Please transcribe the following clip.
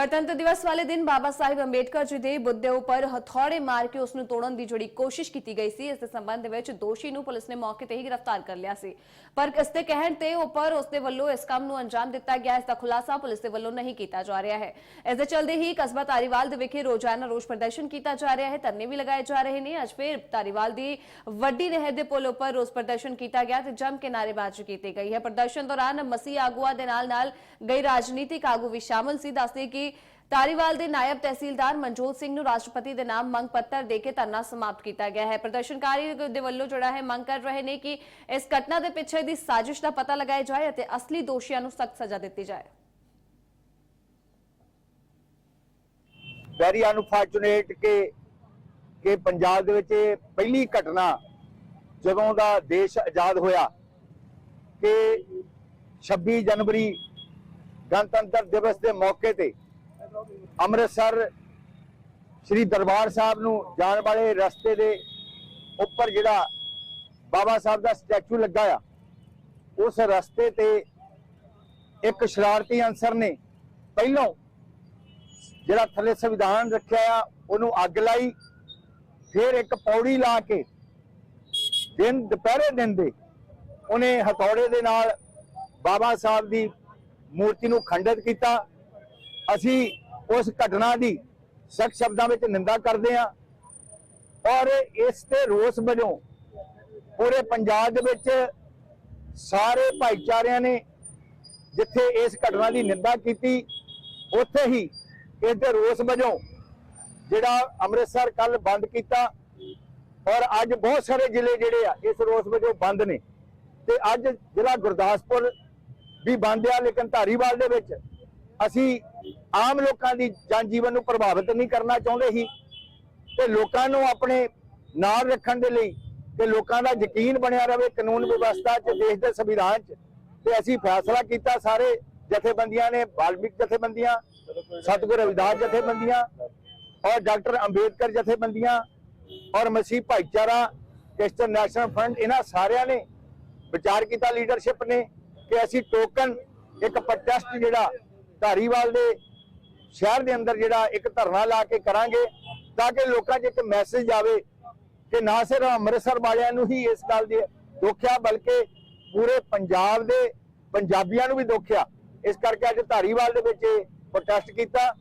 ਗਣਤੰਤਰ ਦਿਵਸ ਵਾਲੇ ਦਿਨ ਬਾਬਾ ਸਾਹਿਬ ਅੰਬੇਡਕਰ ਜੀ ਦੇ ਬੁੱਧੇ ਦੇ ਉੱਪਰ ਹਥੌੜੇ ਮਾਰ ਕੇ ਉਸ ਨੂੰ ਤੋੜਨ ਦੀ ਜਿਹੜੀ ਕੋਸ਼ਿਸ਼ ਕੀਤੀ ਗਈ ਸੀ ਇਸ ਦੇ ਸੰਬੰਧ ਵਿੱਚ ਦੋਸ਼ੀ ਨੂੰ ਪੁਲਿਸ ਨੇ ਮੌਕੇ ਤੇ ਹੀ ਗ੍ਰਿਫਤਾਰ ਕਰ ਲਿਆ ਸੀ ਪਰ ਇਸ ਦੇ ਕਹਿਣ ਤੇ ਉੱਪਰ ਉਸ ਦੇ ਵੱਲੋਂ ਇਸ ਕੰਮ ਨੂੰ ਅੰਜਾਮ ਦਿੱਤਾ ਗਿਆ ਇਸ ਦਾ ਖੁਲਾਸਾ ਪੁਲਿਸ ਦੇ ਵੱਲੋਂ ਨਹੀਂ ਕੀਤਾ ਜਾ ਰਿਹਾ ਹੈ ਇਸ ਦੇ ਚਲਦੇ ਹੀ ਕਸਬਾ ਤਾਰੀਵਾਲ ਦੇ ਵਿਖੇ ਰੋਜ਼ਾਨਾ ਰੋਸ ਪ੍ਰਦਰਸ਼ਨ ਕੀਤਾ ਜਾ ਰਿਹਾ ਹੈ ਧਰਨੇ ਵੀ ਲਗਾਏ ਜਾ ਰਹੇ ਨੇ ਅੱਜ ਫਿਰ ਤਾਰੀਵਾਲ ਦੀ ਵੱਡੀ ਨਹਿਰ ਦੇ ਪੁਲ ਉੱਪਰ ਰੋਸ ਪ੍ਰਦਰਸ਼ਨ ਕੀਤਾ ਗਿਆ ਤੇ ਜੰਮ ਕੇ ਨਾਅਰੇਬਾਜ਼ੀ ਕੀਤੀ ਗਈ ਹੈ ਪ੍ਰਦਰਸ਼ਨ ਦੌਰਾਨ ਮਸੀਹ ਆਗੂਆਂ ਦੇ ਨਾਲ ਨਾਲ ਗਈ ਰਾਜਨੀਤਿਕ ਆਗੂ ਵੀ ਸ਼ਾਮਲ ਸੀ ਦੱਸਦੇ ਕਿ ਤਾਰੀਵਾਲ ਦੇ ਨਾਇਬ ਤਹਿਸੀਲਦਾਰ ਮਨਜੋਤ ਸਿੰਘ ਨੂੰ ਰਾਸ਼ਟਰਪਤੀ ਦੇ ਨਾਮ ਮੰਗ ਪੱਤਰ ਦੇ ਕੇ ਧਰਨਾ ਸਮਾਪਤ ਕੀਤਾ ਗਿਆ ਹੈ। ਪ੍ਰਦਰਸ਼ਨਕਾਰੀ ਦੇ ਵੱਲੋਂ ਜਿਹੜਾ ਹੈ, ਮੰਗ ਕਰ ਰਹੇ ਨੇ ਕਿ ਇਸ ਘਟਨਾ ਦੇ ਪਿੱਛੇ ਦੀ ਸਾਜ਼ਿਸ਼ ਦਾ ਪਤਾ ਲਗਾਇਆ ਜਾਏ ਅਤੇ ਅਸਲੀ ਦੋਸ਼ੀਆਂ ਨੂੰ ਸਖਤ ਸਜ਼ਾ ਦਿੱਤੀ ਜਾਏ। ਵੈਰੀ ਅਨਫੋਰਚੂਨੇਟ ਕਿ ਕਿ ਪੰਜਾਬ ਦੇ ਵਿੱਚ ਪਹਿਲੀ ਘਟਨਾ ਜਦੋਂ ਦਾ ਦੇਸ਼ ਆਜ਼ਾਦ ਹੋਇਆ ਕਿ 26 ਜਨਵਰੀ ਗਣਤੰਤਰ ਦਿਵਸ ਦੇ ਮੌਕੇ ਤੇ ਅੰਮ੍ਰਿਤਸਰ ਸ੍ਰੀ ਦਰਬਾਰ ਸਾਹਿਬ ਨੂੰ ਜਾਣ ਵਾਲੇ ਰਸਤੇ ਦੇ ਉੱਪਰ ਜਿਹੜਾ ਬਾਬਾ ਸਾਹਿਬ ਦਾ ਸਟੈਚੂ ਲੱਗਾ ਆ, ਉਸ ਰਸਤੇ ਤੇ ਇੱਕ ਸ਼ਰਾਰਤੀ ਅਨਸਰ ਨੇ ਪਹਿਲੋਂ ਜਿਹੜਾ ਥੱਲੇ ਸੰਵਿਧਾਨ ਰੱਖਿਆ ਆ, ਉਹਨੂੰ ਅੱਗ ਲਾਈ, ਫਿਰ ਇੱਕ ਪੌੜੀ ਲਾ ਕੇ ਦਿਨ, ਦੁਪਹਿਰੇ ਦਿਨ ਦੇ ਉਹਨੇ ਹਥੌੜੇ ਦੇ ਨਾਲ ਬਾਬਾ ਸਾਹਿਬ ਦੀ ਮੂਰਤੀ ਨੂੰ ਖੰਡਿਤ ਕੀਤਾ। ਅਸੀਂ ਉਸ ਘਟਨਾ ਦੀ ਸਖਤ ਸ਼ਬਦਾਂ ਵਿੱਚ ਨਿੰਦਾ ਕਰਦੇ ਹਾਂ। ਔਰ ਇਸ ਤੇ ਰੋਸ ਵਜੋਂ ਪੂਰੇ ਪੰਜਾਬ ਦੇ ਵਿੱਚ ਸਾਰੇ ਭਾਈਚਾਰਿਆਂ ਨੇ ਜਿੱਥੇ ਇਸ ਘਟਨਾ ਦੀ ਨਿੰਦਾ ਕੀਤੀ, ਉੱਥੇ ਹੀ ਇਸ ਦੇ ਰੋਸ ਵਜੋਂ ਜਿਹੜਾ ਅੰਮ੍ਰਿਤਸਰ ਕੱਲ ਬੰਦ ਕੀਤਾ। ਔਰ ਅੱਜ ਬਹੁਤ ਸਾਰੇ ਜ਼ਿਲ੍ਹੇ ਜਿਹੜੇ ਆ, ਇਸ ਰੋਸ ਵਜੋਂ ਬੰਦ ਨੇ। ਤੇ ਅੱਜ ਜ਼ਿਲ੍ਹਾ ਗੁਰਦਾਸਪੁਰ ਵੀ ਬੰਦ ਆ, ਲੇਕਿਨ ਧਾਰੀਵਾਲ ਦੇ ਵਿੱਚ ਅਸੀਂ ਆਮ ਲੋਕਾਂ ਦੀ ਜਨ ਜੀਵਨ ਨੂੰ ਪ੍ਰਭਾਵਿਤ ਨਹੀਂ ਕਰਨਾ ਚਾਹੁੰਦੇ ਸੀ ਤੇ ਲੋਕਾਂ ਨੂੰ ਆਪਣੇ ਨਾਲ ਰੱਖਣ ਦੇ ਲਈ ਤੇ ਲੋਕਾਂ ਦਾ ਯਕੀਨ ਬਣਿਆ ਰਹੇ ਕਾਨੂੰਨ ਵਿਵਸਥਾ 'ਚ, ਦੇਸ਼ ਦੇ ਸੰਵਿਧਾਨ 'ਚ। ਤੇ ਅਸੀਂ ਫੈਸਲਾ ਕੀਤਾ, ਸਾਰੇ ਜਥੇਬੰਦੀਆਂ ਨੇ ਬਾਲਮਿਕ ਜਥੇਬੰਦੀਆਂ, ਸਤਿਗੁਰ ਰਵਿਦਾਸ ਜਥੇਬੰਦੀਆਂ ਔਰ ਡਾਕਟਰ ਅੰਬੇਦਕਰ ਜਥੇਬੰਦੀਆਂ ਔਰ ਮਸੀਹ ਭਾਈਚਾਰਾ ਕ੍ਰਿਸਚਨ ਨੈਸ਼ਨਲ ਫਰੰਟ, ਇਹਨਾਂ ਸਾਰਿਆਂ ਨੇ ਵਿਚਾਰ ਕੀਤਾ, ਲੀਡਰਸ਼ਿਪ ਨੇ ਕਿ ਅਸੀਂ ਟੋਕਨ ਇੱਕ ਪ੍ਰੋਟੈਸਟ ਜਿਹੜਾ ਧਾਰੀਵਾਲ ਦੇ ਸ਼ਹਿਰ ਦੇ ਅੰਦਰ ਜਿਹੜਾ ਇੱਕ ਧਰਨਾ ਲਾ ਕੇ ਕਰਾਂਗੇ ਤਾਂ ਕਿ ਲੋਕਾਂ 'ਚ ਇੱਕ ਮੈਸੇਜ ਆਵੇ ਕਿ ਨਾ ਸਿਰਫ ਅੰਮ੍ਰਿਤਸਰ ਵਾਲਿਆਂ ਨੂੰ ਹੀ ਇਸ ਗੱਲ ਦੀ ਦੁੱਖ ਆ ਬਲਕਿ ਪੂਰੇ ਪੰਜਾਬ ਦੇ ਪੰਜਾਬੀਆਂ ਨੂੰ ਵੀ ਦੁੱਖ ਆ ਇਸ ਕਰਕੇ ਅੱਜ ਧਾਰੀਵਾਲ ਦੇ ਵਿੱਚ ਪ੍ਰੋਟੈਸਟ ਕੀਤਾ।